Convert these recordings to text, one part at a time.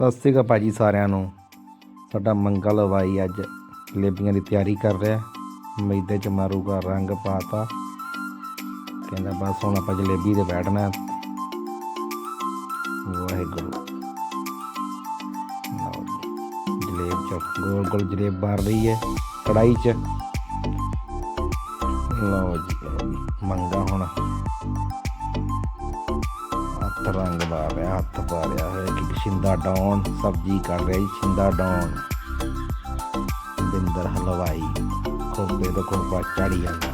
ਸਤਿ ਸ਼੍ਰੀ ਅਕਾਲ ਭਾਜੀ ਸਾਰਿਆਂ ਨੂੰ। ਸਾਡਾ ਮੰਗਲ ਹਵਾਈ ਅੱਜ ਜਲੇਬੀਆਂ ਦੀ ਤਿਆਰੀ ਕਰ ਰਿਹਾ। ਮੈਦੇ ਚ ਮਾਰੂਗਾ ਰੰਗ ਪਾਤਾ। ਕਹਿੰਦਾ ਬਸ ਹੁਣ ਆਪਾਂ ਜਲੇਬੀ ਤੇ ਬੈਠਣਾ। ਵਾਹਿਗੁਰੂ। ਜਲੇਬ ਚ ਗੋਲ ਗੋਲ ਜਲੇਬ ਬਾਰ ਰਹੀ ਹੈ ਕੜਾਈ ਚ। ਲਓ ਲਓ ਜੀ, ਮੰਗਾ ਹੁਣ। ਹੱਥ ਰੰਗ ਲਾ ਰਿਹਾ ਹੱਥ ਪਾ ਰਿਹਾ ਹੈ ਕਿ ਛਿੰਦਾ ਡਾਉਣ, ਸਬਜ਼ੀ ਕਰ ਰਿਹਾ ਜੀ ਛਿੰਦਾ ਡਾਉਣ। ਬਿੰਦਰ ਹਲਵਾਈ ਖੋਬੇ ਦਾ ਖੋਬਾ ਚੜੀ ਜਾਂਦਾ।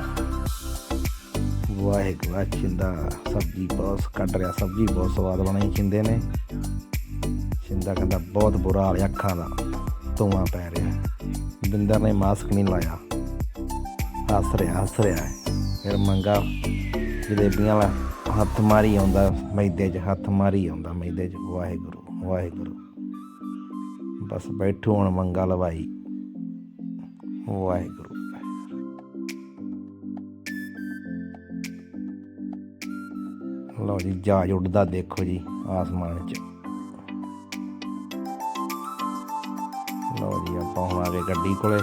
ਵਾਹਿਗੁਰੂ, ਆਹ ਸਬਜ਼ੀ ਬਹੁਤ ਕੱਢ ਰਿਹਾ, ਸਬਜ਼ੀ ਬਹੁਤ ਸਵਾਦ ਬਣਾਈ ਛਿੰਦੇ ਨੇ। ਛਿੰਦਾ ਕਹਿੰਦਾ, ਬਹੁਤ ਬੁਰਾ ਹਾਲ ਅੱਖਾਂ ਦਾ, ਧੂਆਂ ਪੈ ਰਿਹਾ। ਬਿੰਦਰ ਨੇ ਮਾਸਕ ਨਹੀਂ ਲਾਇਆ। ਹੱਸ ਰਿਹਾ ਹੱਸ ਰਿਹਾ ਫਿਰ ਮੰਗਾ ਜਲੇਬੀਆਂ ਵਾਲਾ। ਹੱਥ ਮਾਰੀ ਆਉਂਦਾ, ਮੈਦੇ 'ਚ ਹੱਥ ਮਾਰੀ ਆਉਂਦਾ, ਮੈਦੇ 'ਚ। ਵਾਹਿਗੁਰੂ ਵਾਹਿਗੁਰੂ। ਬਸ ਬੈਠੋ ਹੁਣ ਮੰਗਾ ਲਵਾਈ। ਵਾਹਿਗੁਰੂ। ਲਓ ਜੀ ਜਹਾਜ਼ ਉੱਡਦਾ ਦੇਖੋ ਜੀ, ਆਸਮਾਨ 'ਚ। ਲਓ ਜੀ, ਆਪਾਂ ਹੁਣ ਆ ਗਏ ਗੱਡੀ ਕੋਲੇ।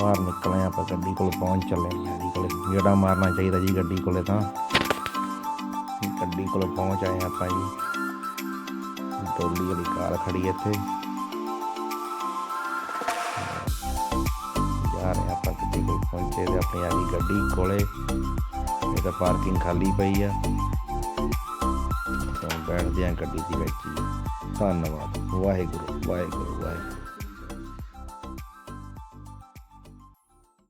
ਬਾਹਰ ਨਿਕਲੇ ਆਪਾਂ, ਗੱਡੀ ਕੋਲ ਪਹੁੰਚ ਚੱਲੇ ਹਾਂ ਗੱਡੀ ਕੋਲੇ। ਜਿਹੜਾ ਮਾਰਨਾ ਚਾਹੀਦਾ ਜੀ ਗੱਡੀ ਕੋਲੇ ਤਾਂ। ਗੱਡੀ ਕੋਲ ਪਹੁੰਚ ਆਏ ਆਪਾਂ ਜੀ ਟੋਲੀ ਵਾਲੀ ਕਾਰ ਖੜੀ ਹੈ ਇੱਥੇ ਜਾ ਰਹੇ ਆਪਾਂ ਗੱਡੀ ਕੋਲ ਪਹੁੰਚੇ ਤੇ ਆਪਣੀ ਆ ਗਈ ਗੱਡੀ ਕੋਲੇ ਇਹ ਤਾਂ ਪਾਰਕਿੰਗ ਖਾਲੀ ਪਈ ਆ ਤਾਂ ਬੈਠਦੇ ਆ ਗੱਡੀ ਦੀ ਵਿੱਚ ਹੀ। ਧੰਨਵਾਦ ਵਾਹਿਗੁਰੂ ਵਾਹਿਗੁਰੂ